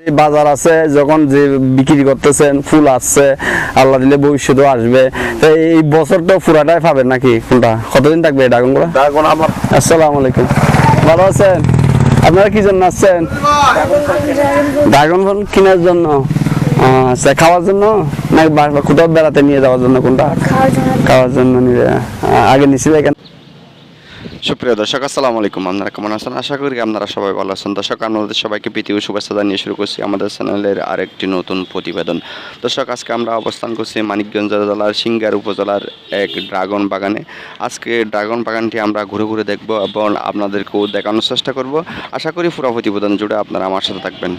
এই বাজার আছে যখন যে বিক্রি করতেছেন ফুল আসছে আল্লাহ দিলে ভবিষ্যতেও আসবে। তো এই বছরটা পুরাটাই পাবেন নাকি কোনটা কতদিন থাকবে এখন আমার আসসালামু আলাইকুম। ভালো আছেন? আপনারা কি জন্য আসছেন? ড্রাগন ফল কেনার জন্য। আচ্ছা খাওয়ার জন্য? নাকি বা কোথাও বেড়াতে নিয়ে যাওয়ার জন্য কোনটা? খাওয়ার জন্য। নিয়ে আগে নিছিলে কেন? সুপ্রিয় দর্শক, আসসালামু আলাইকুম। আপনারা কেমন আছেন? আশা করি আপনারা সবাই ভালো আছেন। দর্শক আমাদের সবাইকে ও শুভেচ্ছা জানিয়ে শুরু করছি আমাদের চ্যানেলের আরেকটি নতুন প্রতিবেদন। দর্শক, আজকে আমরা অবস্থান করছি মানিকগঞ্জ জেলার সিঙ্গার উপজেলার এক ড্রাগন বাগানে। আজকে ড্রাগন বাগানটি আমরা ঘুরে ঘুরে দেখব এবং আপনাদেরকেও দেখানোর চেষ্টা করব। আশা করি পুরো প্রতিবেদন জুড়ে আপনারা আমার সাথে থাকবেন।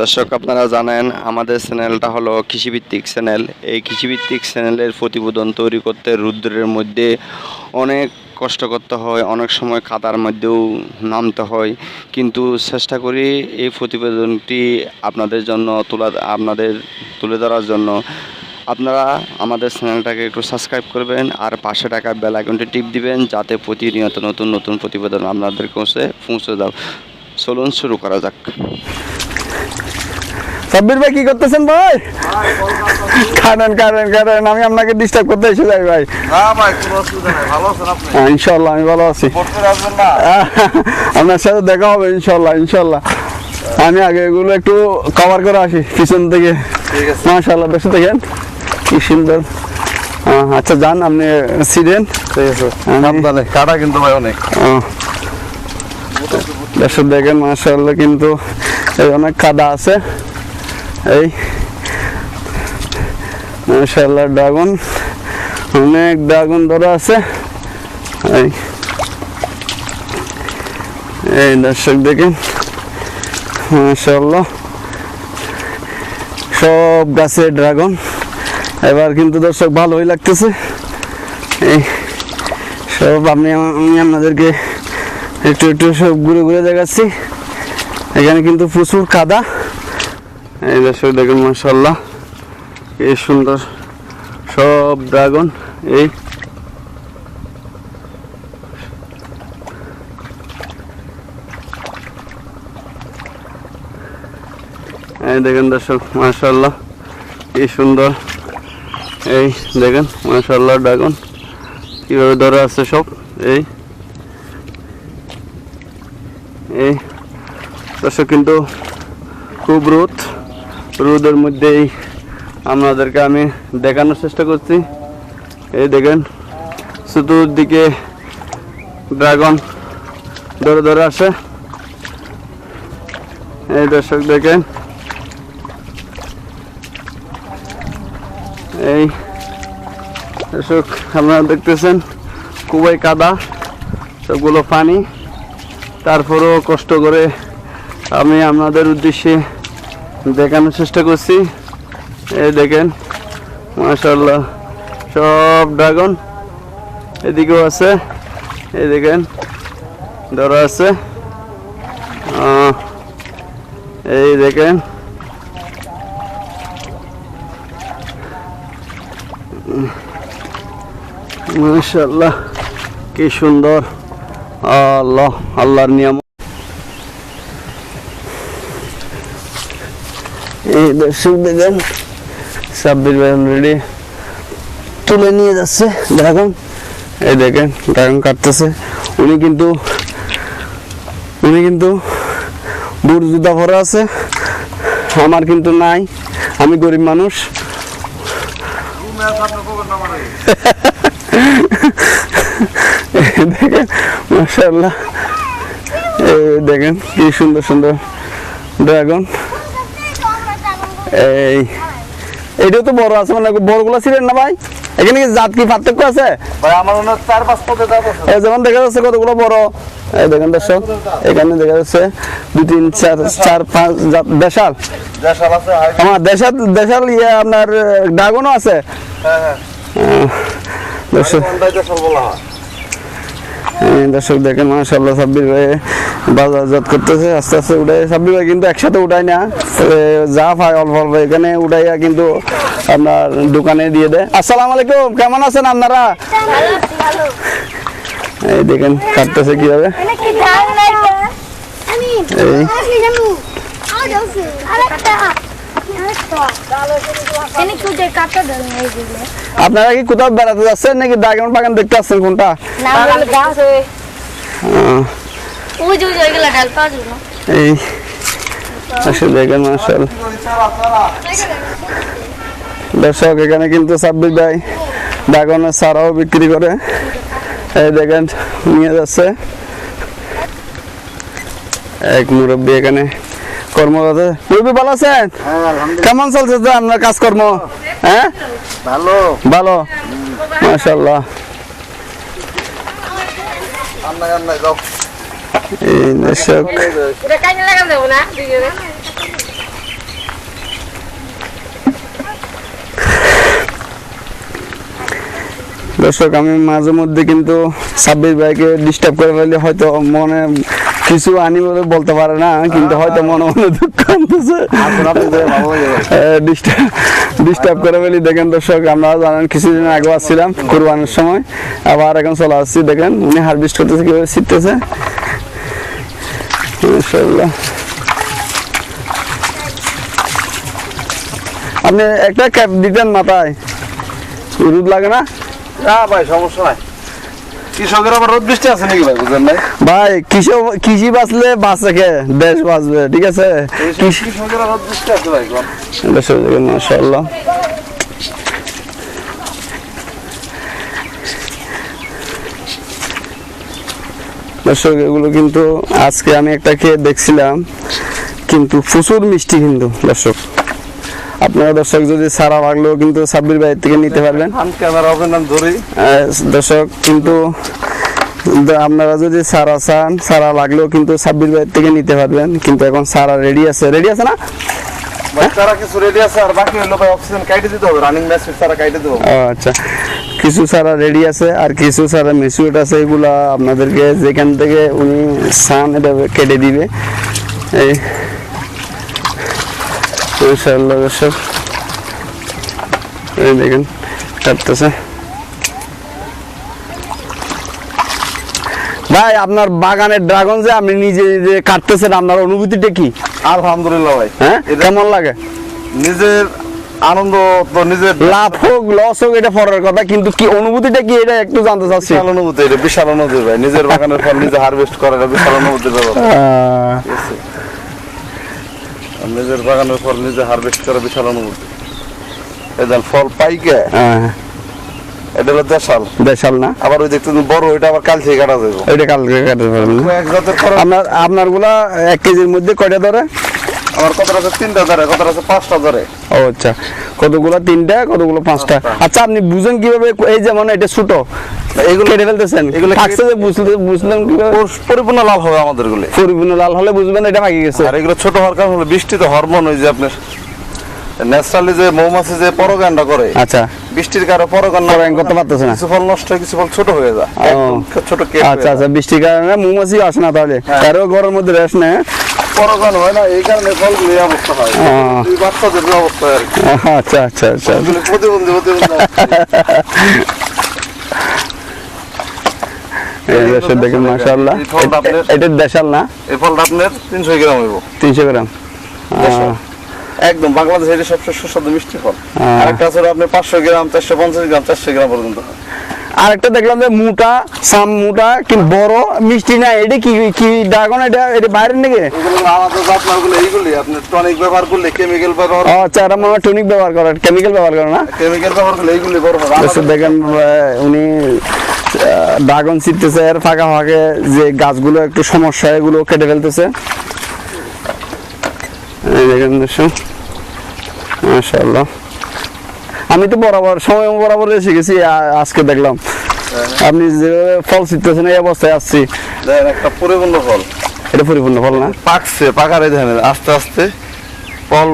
দর্শক, আপনারা জানেন, আমাদের চ্যানেলটা হলো কৃষিভিত্তিক চ্যানেল। এই কৃষিভিত্তিক চ্যানেলের প্রতিবেদন তৈরি করতে রুদ্রের মধ্যে অনেক কষ্ট করতে হয়, অনেক সময় কাদার মধ্যেও নামতে হয়। কিন্তু চেষ্টা করি এই প্রতিবেদনটি আপনাদের জন্য তোলা, আপনাদের তুলে ধরার জন্য। আপনারা আমাদের চ্যানেলটাকে একটু সাবস্ক্রাইব করবেন আর পাশে টাকা বেল আইকনটি টিপ দিবেন যাতে প্রতিনিয়ত নতুন নতুন প্রতিবেদন আপনাদের কাছে পৌঁছে দাও। চলুন শুরু করা যাক। সাব্বির ভাই কি করতেছেন ভাই? কারেন কারেন কারেন আমি আপনাকে ডিস্টার্ব করতে এসে যাই ভাই। হ্যাঁ হ্যাঁ, ইনশাল্লাহ আমি ভালো আছি। আপনার সাথে দেখা হবে ইনশাল্লাহ ইনশাল্লাহ আমি আগে এগুলো একটু কভার করে আসি পিছন থেকে। মাশাল্লাহ বেশ দেখেন কি সুন্দর। আচ্ছা যান আপনি ঠিক সাবধানে কাটা কিন্তু ভাই অনেক। দর্শক দেখেন মাশাল্লাহ কিন্তু অনেক কাদা আছে। এই মাশাল্লাহ ড্রাগন, অনেক ড্রাগন ধরা আছে। এই এই দর্শক দেখেন মাশাল্লাহ সব গাছে ড্রাগন। এবার কিন্তু দর্শক ভালোই লাগতেছে। এই, সব আমি আমি আপনাদেরকে একটু একটু সব ঘুরে ঘুরে দেখাচ্ছি। এখানে কিন্তু প্রচুর কাদা। এই দর্শক দেখুন মাসাল্লাহ এই সুন্দর সব ড্রাগন, এই। এই দেখেন দর্শক মাসাল্লাহ কি সুন্দর। এই দেখেন মাসাল্লাহ ড্রাগন। কীভাবে ধরে আছে সব, এই। এই। দর্শক, কিন্তু খুব রোদ। রোদের মধ্যেই আপনাদেরকে আমি দেখানোর চেষ্টা করছি। এই দেখেন, চতুর্দিকে ড্রাগন ধরে ধরে আসে। এই দর্শক দেখেন, এই দর্শক আপনারা দেখতেছেন, খুবই কাদা, সবগুলো পানি। তারপরেও কষ্ট করে আমি আপনাদের উদ্দেশ্যে দেখানোর চেষ্টা করছি। এই দেখেন মাশাল্লাহ সব ড্রাগন এদিকেও আছে। এই দেখেন, ধরা আছে। এই দেখেন। মাশাল্লাহ কি সুন্দর। আল্লাহ, আল্লাহর নিয়ম দর্শক দেখেন সাব্বির ভাই অলরেডি তুলে নিয়ে যাচ্ছে ড্রাগন এই দেখেন ড্রাগন কাটতেছে। উনি কিন্তু উনি কিন্তু বুট জুতা ভরা আছে। আমার কিন্তু নাই। আমি গরিব মানুষ। দেখেন মাসাল্লাহ দেখেন, কি সুন্দর সুন্দর ড্রাগন এই এটাও তো বড় আছে মানে বড়গুলো ছিলেন না ভাই? এখানে কি জাত কি পার্থক্য আছে? ভাই আমার মনে হয় চার পাঁচ পদে যাব এই যেমন দেখা যাচ্ছে কতগুলো বড়। এই দেখেন দর্শক এখানে দেখা যাচ্ছে দুই তিন চার চার পাঁচ জাত দেশাল। দেশাল আছে আমার দেশাল দেশাল ইয়ে আপনার ড্রাগনও আছে। হ্যাঁ হ্যাঁ। দর্শক কোনটাই দেশাল বলা হয় এই দর্শক দেখেন মাশাল্লাহ সাব্বির ভাই বাজারজাত করতেছে আস্তে আস্তে উঠাই সাব্বির ভাই কিন্তু একসাথে উঠাই না যা পায় অল্প অল্প এখানে উঠাইয়া কিন্তু আপনার দোকানে দিয়ে দেয়। আসসালামু আলাইকুম কেমন আছেন আপনারা? এই দেখেন কাটতেছে কীভাবে? এই। আপনারা কি কোথাও বেড়াতে যাচ্ছেন নাকি ড্রাগন বাগান দেখতে আসছেন কোনটা? আহ, এই দেখেন মার্শাল দর্শক এখানে কিন্তু সাব্বির ভাই ড্রাগনের সারাও বিক্রি করে। এই দেখেন নিয়ে যাচ্ছে। এক মুরব্বী এখানে কর্মরত মুরব্বী ভালো আছেন? হ্যাঁ কেমন চলছে তো আপনার কাজকর্ম? হ্যাঁ? ভালো। ভালো। মাশাল্লাহ এই দর্শক। দর্শক আমি মাঝে মধ্যে কিন্তু সাব্বির ভাইকে ডিস্টার্ব করে ফেলি হয়তো মনে কিছু আনি বলতে পারে না কিন্তু হয়তো মনে মনে দুঃখ আনতেছে। ডিস্টার্ব করে দেখেন দর্শক আমরা জানেন কিছুদিন আগে আসছিলাম কোরবানির সময় আবার এখন চলে আসছি দেখেন উনি হারভেস্ট করতেছে কীভাবে মাশাআল্লাহ। আপনি একটা ক্যাপ দিতেন মাথায়। রোদ লাগে না? না ভাই সমস্যা নাই। কৃষকের আবার রোদ বৃষ্টি আছে নাকি ভাই বুঝলেন নাই? ভাই কৃষি কৃষি বাঁচলে বাঁচে কে দেশ বাঁচবে ঠিক আছে? কৃষকের রোদ বৃষ্টি আছে ভাই কোন? দর্শক দেখেন মাশাআল্লাহ। দর্শক এগুলো কিন্তু আজকে আমি একটা খেয়ে দেখছিলাম কিন্তু প্রচুর মিষ্টি কিন্তু দর্শক। আপনারা দর্শক যদি সারা লাগলেও কিন্তু সাব্বির বাইর থেকে নিতে পারবেন। ধরি। দর্শক কিন্তু আপনারা যদি সারা চান সারা লাগলেও কিন্তু সাব্বির বাইর থেকে নিতে পারবেন। কিন্তু এখন সারা রেডি আছে। রেডি আছে না? ভাই আচ্ছা। কিছু সারা রেডি আছে আর কিছু সারা মিসুয়েট আছে এগুলা আপনাদেরকে যেখান থেকে উনি সান এটা কেটে দিবে। এই ইনশাআল্লাহ দর্শক এই দেখেন কাটতেছে। ভাই আপনার বাগানের ড্রাগন যে আপনি নিজে নিজে কাটতেছেন আপনার অনুভূতিটা কি? আলহামদুলিল্লাহ ভাই। হ্যাঁ? কেমন লাগে? নিজের আনন্দ তো নিজের লাভ হোক লস হোক এটা পরের কথা। কিন্তু কি অনুভূতিটা কি? এটা একটু জানতে চাচ্ছি। বিশাল অনুভূতি এটা বিশাল অনুভূতি ভাই। নিজের বাগানের ফল নিজে হারভেস্ট করাটা বিশাল অনুভূতির ব্যাপার। নিজের বাগানের ফল নিজে হারভেস্ট করে বিশাল অনুভূতি। এদের ফল পাইকে আহ, এটা হলো দেশাল। দেশাল না? আবার ওই দেখতে বড় ওইটা আবার কাল থেকে কাটা যাবে। ওইটা কালকে জাতের খরচ আপনার আপনারগুলা এক কেজির মধ্যে কয়টা ধরে? আমার কত আছে? তিনটা ধরে কত আছে? পাঁচটা ধরে। ও আচ্ছা। কতগুলো? তিনটা কতগুলো পাঁচটা? আচ্ছা আপনি বুঝেন কীভাবে এই যেমন এটা ছোট। এগুলো কেটে ফেলতেছেন? এগুলো থাকছে যে বুঝলেন পরিপূর্ণ লাভ হবে আমাদের গুলি পরিপূর্ণ লাল হলে বুঝবেন এটা ভাগি গেছে। আর এগুলো ছোট হওয়ার কারণ হলো বৃষ্টিতে হরমোন ওই যে আপনার ন্যাচারালি যে মৌমাছি যে পরগানটা করে আচ্ছা। বৃষ্টির কারণে পরগান না করতে পারতেছে না। কিছু ফল নষ্ট হয় কিছু ফল ছোট হয়ে যায়। ছোট কেট আচ্ছা আচ্ছা বৃষ্টির কারণে মৌমাছি আসে না তাহলে। হ্যাঁ। কারও ঘরের মধ্যে রেস্ট নেই পরগান হয় না এই কারণে ফলগুলো এই অবস্থা হয়। এই বাচ্চাদের অবস্থা আর কি। আচ্ছা আচ্ছা আচ্ছা। প্রতিবন্ধী প্রতিবন্ধী এই দেশের দেখেন মাশাআল্লাহ। এই ফলটা আপনার- এটা দেশাল না? এই ফলটা আপনার তিনশো গ্রাম হইব। গ্রাম। একদম বাংলাদেশ এটা সবচেয়ে সুস্বাদু মিষ্টি ফল। আরেকটা আছে আপনার পাঁচশো গ্রাম চারশো পঞ্চাশ গ্রাম চারশো গ্রাম পর্যন্ত। আরেকটা দেখলাম যে মোটা সাম মোটা কিন্তু বড় মিষ্টি না এটা কি কি ড্রাগন এটা এটা বাইরের নাকি? টনিক ব্যবহার করলে কেমিক্যাল ব্যবহার আচ্ছা এটা মনে টনিক ব্যবহার করে কেমিক্যাল ব্যবহার করে না? কেমিক্যাল ব্যবহার করলে এইগুলি বড় আলাদা- দেখেন উনি ড্রাগন ছিটতেছে এর ফাঁকা ফাঁকে যে গাছগুলো একটু সমস্যা এগুলো কেটে ফেলতেছে। দেখেন মাশাআল্লাহ। আমি তো বরাবর সময় বরাবর এসে গেছি আজকে দেখলাম। আপনি যেভাবে ফল ছিটতেছেন এই অবস্থায় আসছি। একটা পরিপূর্ণ ফল। এটা পরিপূর্ণ ফল না? পাকছে পাকার এই দেখেন আস্তে আস্তে ফল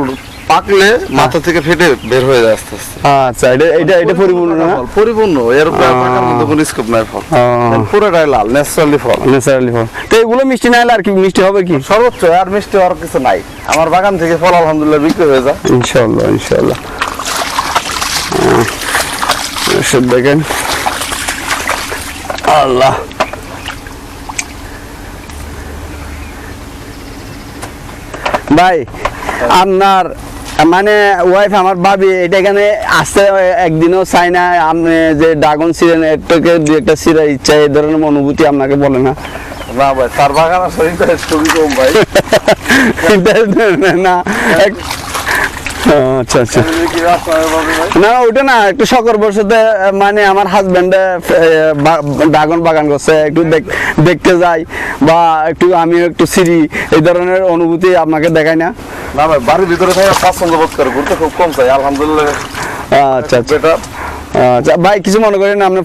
পাকলে মাথা থেকে ফেটে বের হয়ে যায় আস্তে আস্তে। আচ্ছা এটা এটা এটা পরিপূর্ণ না? পরিপূর্ণ এর পাকার মধ্যে কোনো স্কোপ নাই ফল। পুরোটাই লাল ন্যাচারালি ফল। ন্যাচারালি ফল। তো এগুলো মিষ্টি না আর কি মিষ্টি হবে কি? সর্বোচ্চ আর মিষ্টি আর কিছু নাই। আমার বাগান থেকে ফল আলহামদুলিল্লাহ বিক্রি হয়ে যায়। ইনশাল্লাহ ইনশাল্লাহ এসব দেখেন। আল্লাহ। ভাই আপনার মানে ওয়াইফ আমার ভাবি এটা এখানে আসতে একদিনও চাই না আপনি যে ড্রাগন ছিলেন একটাকে দু একটা সিরা ইচ্ছা এই ধরনের অনুভূতি আপনাকে বলে না। না ভাই তার বাগান ইন্টারেস্ট খুবই কম ভাই। না আচ্ছা আচ্ছা। না ওটা না একটু শখের বসতে মানে আমার হাজবেন্ড ড্রাগন বাগান করছে একটু দেখতে যাই বা একটু আমিও একটু সিঁড়ি এই ধরনের অনুভূতি আপনাকে দেখাই না। না ভাই বাড়ির ভিতরে থাকে পছন্দ বোধ করে ঘুরতে খুব কম চাই আলহামদুলিল্লাহ। আচ্ছা আচ্ছা। আচ্ছা ভাই কিছু মনে করেন আপনি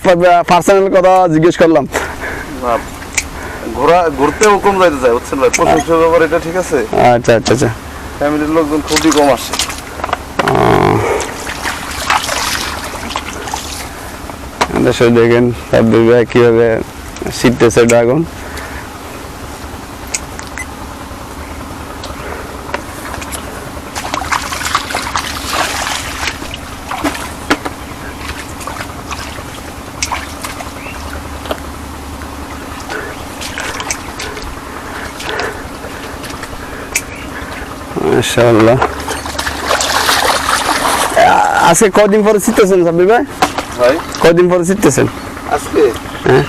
পার্সোনাল কথা জিজ্ঞেস করলাম। ঘোরা ঘুরতেও কম যাইতে চাই বুঝছেন ভাই প্রশংসা ব্যাপার এটা ঠিক আছে। আচ্ছা আচ্ছা আচ্ছা। ফ্যামিলির লোকজন খুবই কম আসে। দেশে দেখেন কীভাবে শিখতেছে ড্রাগন। মাশাআল্লাহ। আজকে কদিন পরে শিখতেছেন সাব্বির ভাই? কদিন পরে শিখতেছেন আজকে? হ্যাঁ।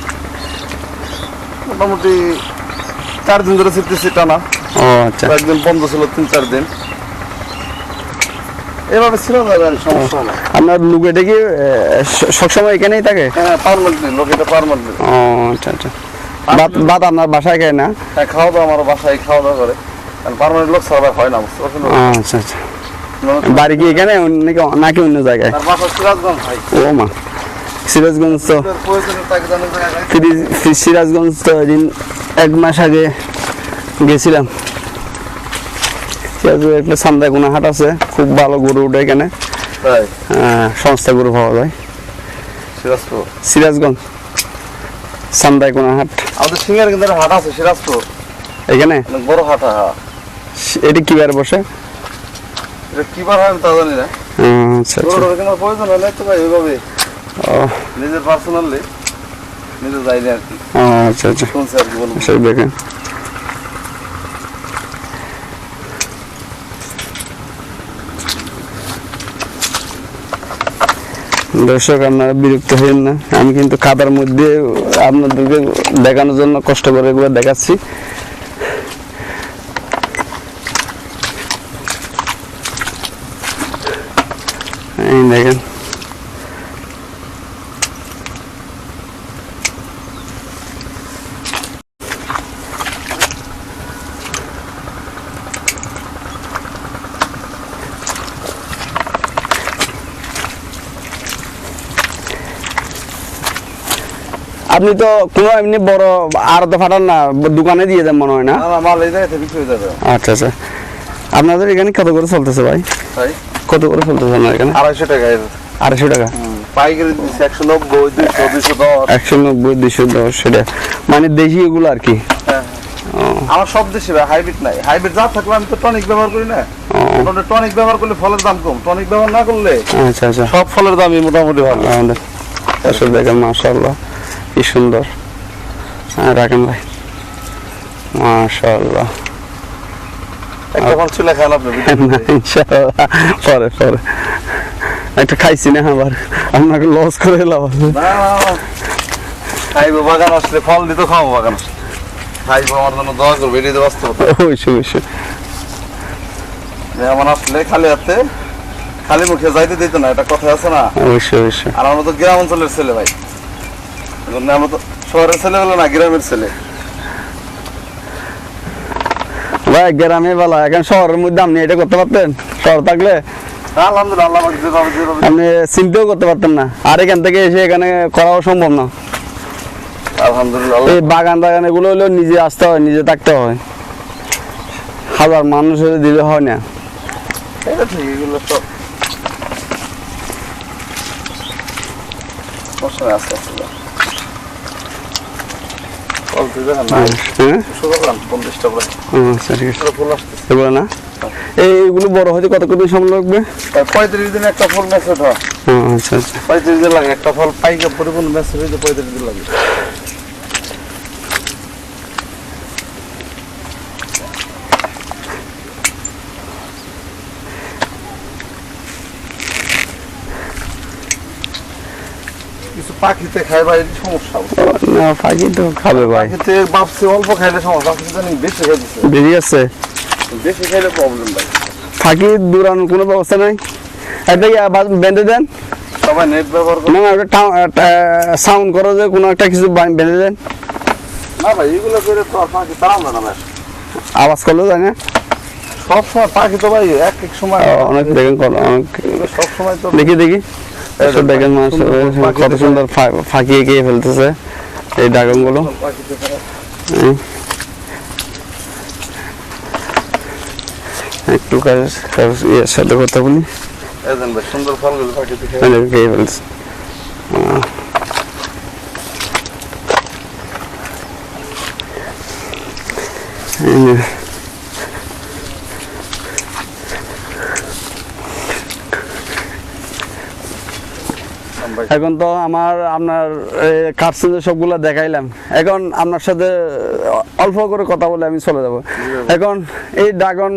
মোটামুটি চার দিন ধরে শিখতেছি টানা। ও আচ্ছা। একদিন বন্ধ ছিল তিন চার দিন। এভাবে ছিল সমস্যা না আপনার লোক এটা কি সবসময় এখানেই থাকে? হ্যাঁ পারমানেন্টলি লোক এটা পারমানেন্টলি ও আচ্ছা আচ্ছা। ভাত ভাত আপনার বাসায় খায় না? হ্যাঁ খাওয়া দাওয়া আমার বাসায় খাওয়া দাওয়া করে। কারণ পারমানেন্ট লোক সার্ভার হয় না বুঝতে পারছেন? আচ্ছা আচ্ছা। বাড়ি কি এখানে নাকি নাকি অন্য জায়গায়? ও মা সিরাজগঞ্জ তো। সিরাজগঞ্জ তো এদিন এক মাস আগে গেছিলাম। একটা সান্দাগুনা হাট আছে খুব ভালো গরু উঠে এখানে। সংস্থা গরু পাওয়া যায়। সিরাজগঞ্জ সান্দাইকোনা হাট। আমাদের সিঙ্গার কিন্তু হাট আছে সিরাজপুর। এখানে? বড় হাট হ্যাঁ। এটি কি বার বসে? এটা হয় তা জানি না। আচ্ছা আচ্ছা। প্রয়োজন না তো ভাই ওইভাবে নিজের পার্সোনালি নিজে যাই না আর কি। আচ্ছা আচ্ছা। শুনছে আর কি বলব। সেই দেখেন। দর্শক আপনারা বিরক্ত হইন না। আমি কিন্তু খাতার মধ্যে আপনাদেরকে দেখানোর জন্য কষ্ট করে এগুলো দেখাচ্ছি এই দেখেন আপনি তো কোনো এমনি বড় আর তো ফাটান না দোকানে দিয়ে দেন মনে হয় না? হয়ে আচ্ছা আচ্ছা। আপনাদের এখানে কত করে চলতেছে ভাই? কত করে চলতেছে আপনার এখানে? আড়াইশো টাকা আড়াইশো টাকা? একশো নব্বই দুশো। দশ সেটা। মানে দেশি এগুলো আর কি? হ্যাঁ আমার সব দেশে হাইব্রিড নাই। হাইব্রিড যা থাকলে আমি তো টনিক ব্যবহার করি না। টনিক ব্যবহার করলে ফলের দাম কম। টনিক ব্যবহার না করলে আচ্ছা আচ্ছা। সব ফলের দামই মোটামুটি ভালো। আমাদের আসলে দেখেন কি সুন্দর। হ্যাঁ রাখেন ভাই। মাশাল্লাহ একটা ফল ছিল খান আপনি না, ইনশাআল্লাহ। পরে পরে। একটা খাইছি না আবার। আপনাকে লস করে এলাম। খাইবো বাগান আসলে ফল দিতে খাব বাগান খাইবো আমার জন্য দোয়া করব এটাই তো বাস্তবতা। অবশ্যই অবশ্যই। মেহমান আসলে খালি হাতে খালি মুখে যাইতে দিত না এটা কথা আছে না। অবশ্যই অবশ্যই। আর আমরা তো গ্রাম অঞ্চলের ছেলে ভাই। আমরা তো শহরের ছেলে হলো না গ্রামের ছেলে। ভাই গ্রামে বেলা এখন শহরের মধ্যে আপনি এটা করতে পারতেন? শহর থাকলে? আলহামদুলিল্লাহ আপনি চিন্তাও করতে পারতেন না। আর এখান থেকে এসে এখানে করাও সম্ভব না। আলহামদুলিল্লাহ এই বাগান টাগান এগুলো হলেও নিজে আসতে হয় নিজে থাকতে হয়। হাজার মানুষের দিলে হয় না। এটা ঠিক এগুলো সব সমস্যা নেই, আস্তে আস্তে যাও। ফল তুই দেখেন না হ্যাঁ শুরু করলাম পঞ্চাশটা করে ও, আচ্ছা ঠিক আছে পুরো ফুল আসতেছে এগুলো না? এইগুলো বড় হতে কত কত সময় লাগবে? পঁয়ত্রিশ দিন একটা ফল মেসেজ হয়। আচ্ছা আচ্ছা। পঁয়ত্রিশ দিন লাগে একটা ফল পাইকা পরিপূর্ণ মেসেজ হইতে পঁয়ত্রিশ দিন লাগে। পাখিতে খাই ভাই সমস্যা না ফাঁকি তো খাবে ভাই। পাখিতে ভাবছি অল্প খাইলে সমস্যা পাখি জানি বেশি খাইতেছে বেরিয়ে আছে? বেশি খাইলে প্রবলেম ভাই। ফাঁকি দূরানোর কোনো ব্যবস্থা নাই? একটা বেঁধে দেন? সবাই নেট ব্যবহার না ওটা সাউন্ড করো যে কোনো একটা কিছু বেঁধে দেন। না ভাই এগুলো করে তো পাখি তারাও না ভাই আওয়াজ করল জানে না? সব সময় পাখি তো ভাই এক এক সময় অনেক দেখেন অনেক সব সময় তো দেখি দেখি। দেখেন মানুষ সুন্দর পাখি কত সুন্দর ফা- ফাঁকিয়ে গিয়ে ফেলতেছে এই ড্রাগনগুলো একটু ইয়ের সাথে কথা বলি সুন্দর ফলগুলো খেয়ে ফেলছে। এই যে, ভাই এখন তো আমার আপনার কাটছে যে সবগুলো দেখাইলাম। এখন আপনার সাথে অল্প করে কথা বলে আমি চলে যাব। এখন এই ড্রাগন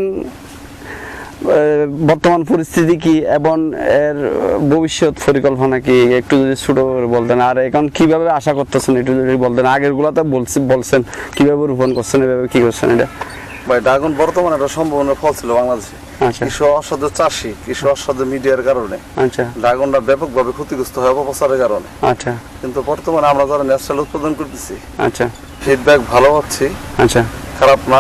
বর্তমান পরিস্থিতি কি এবং এর ভবিষ্যৎ পরিকল্পনা কি? একটু যদি ছোট করে বলতেন আর এখন কীভাবে আশা করতেছেন একটু যদি বলতেন। আগের গুলাতে বলছি বলছেন কীভাবে রোপণ করছেন এভাবে কি করছেন এটা? ভাই ড্রাগন বর্তমানে একটা সম্ভাবনার ফল ছিল বাংলাদেশে। আচ্ছা। কৃষি অসাধু চাষি কৃষি অসাধু মিডিয়ার কারণে আচ্ছা। ড্রাগনটা ব্যাপকভাবে ক্ষতিগ্রস্ত হয় অপপ্রচারের কারণে। আচ্ছা। কিন্তু বর্তমানে আমরা যারা ন্যাচারাল উৎপাদন করতেছি আচ্ছা। ফিডব্যাক ভালো হচ্ছে আচ্ছা। খারাপ না।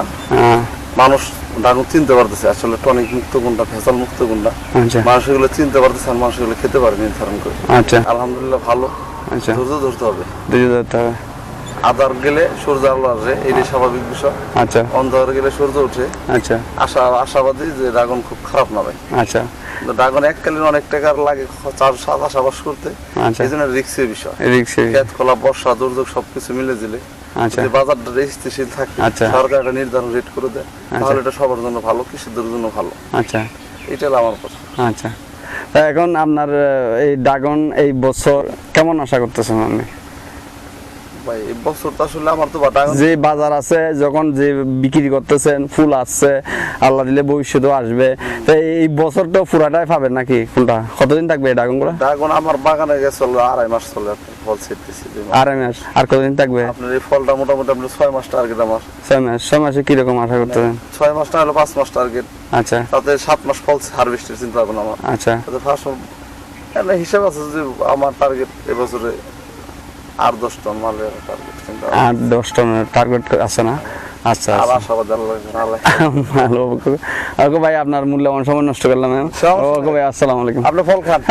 মানুষ ড্রাগন চিনতে পারতেছে আসলে টনিক মুক্ত কোনটা ভেজাল মুক্ত কোনটা আচ্ছা। মানুষ এগুলো চিনতে পারতেছে আর মানুষ এগুলো খেতে পারে নির্ধারণ করে। আচ্ছা। আলহামদুলিল্লাহ ভালো। আচ্ছা। ধৈর্য ধরতে হবে। দুই হাজার টাকা আদার গেলে সূর্য আলো আসে এটাই স্বাভাবিক বিষয়। আচ্ছা। অন্ধকার গেলে সূর্য ওঠে। আচ্ছা। আশা আশাবাদী যে ড্রাগন খুব খারাপ না ভাই আচ্ছা ড্রাগন এককালীন অনেক টাকার লাগে চার সাত আশাবাস করতে। আচ্ছা। এই জন্য রিক্সের বিষয়। রিক্সে খেত খোলা বর্ষা দুর্যোগ সবকিছু মিলে দিলে। আচ্ছা। বাজারটা স্থিতিশীল থাকে আচ্ছা। সরকার একটা নির্ধারণ রেট করে দেয় তাহলে এটা সবার জন্য ভালো কৃষকদের জন্য ভালো। আচ্ছা। এটা আমার কথা আচ্ছা। এখন আপনার এই ড্রাগন এই বছর কেমন আশা করতেছেন আপনি? ভাই বছর তো আসলে আমার তো বা যে বাজার আছে যখন যে বিক্রি করতেছেন ফুল আসছে আল্লাহ দিলে ভবিষ্যতেও আসবে। তো এই বছরটা পুরাটাই পাবেন নাকি কোনটা কতদিন থাকবে এই ড্রাগনগুলো ড্রাগন আমার বাগানে গেছে আড়াই মাস চলে ফল ছিটতেছি আড়াই মাস। আর কতদিন থাকবে? আপনার এই ফলটা মোটামুটি আপনার ছয় মাস টার্গেট আমার। ছয় মাস। ছয় মাসে কীরকম আশা করতেছেন? ছয় মাস না হলো পাঁচ মাস টার্গেট আচ্ছা। তাতে সাত মাস ফল হারভেস্টের চিন্তা ভাবনা আমার। আচ্ছা। তাতে ফার্স্ট হিসাব আছে যে আমার টার্গেট এবছরে আর দশ টন মালের টার্গেট চিন্তা ভাবনা। দশ টনের টার্গেট আছে না? আচ্ছা আচ্ছা। ওকে ভাই আপনার মূল্যবান সময় নষ্ট করলাম। ওকে ভাই আসসালামু আলাইকুম। আপনি ফল খান।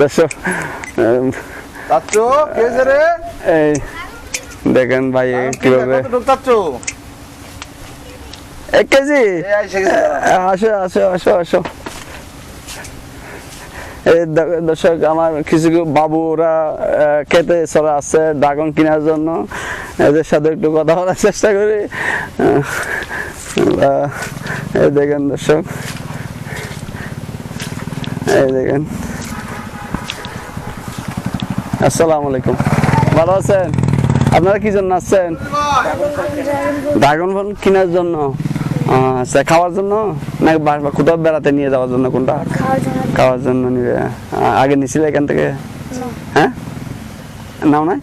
দর্শক এই দেখেন ভাই কীভাবে এক কেজি? আসো আসো আসো আসো। দর্শক আমার কিছু কিছু বাবু খেতে চলে আসছে ড্রাগন কেনার জন্য। এদের সাথে একটু কথা বলার চেষ্টা করি। এই দেখেন দর্শক। এই দেখেন। আসসালামু আলাইকুম। ভালো আছেন? আপনারা কি জন্য আসছেন? ড্রাগন ফল কেনার জন্য? আচ্ছা খাওয়ার জন্য? না বা- বা কোথাও বেড়াতে নিয়ে যাওয়ার জন্য কোনটা? খাওয়ার জন্য নিবে। আগে নিছিলে এখান থেকে? হ্যাঁ? নাও না?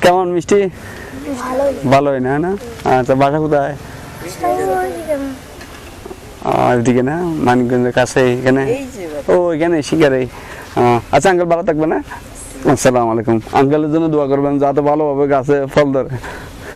কেমন মিষ্টি? ভালোই। না না? আচ্ছা বাসা কোথায়? এদিকে না মানিকগঞ্জের কাছে এখানে? ও এখানে শিকারে আচ্ছা আঙ্কেল ভালো থাকবে না আসসালামু আলাইকুম। আঙ্কেলের জন্য দোয়া করবেন যাতে ভালোভাবে গাছে ফল ধরে।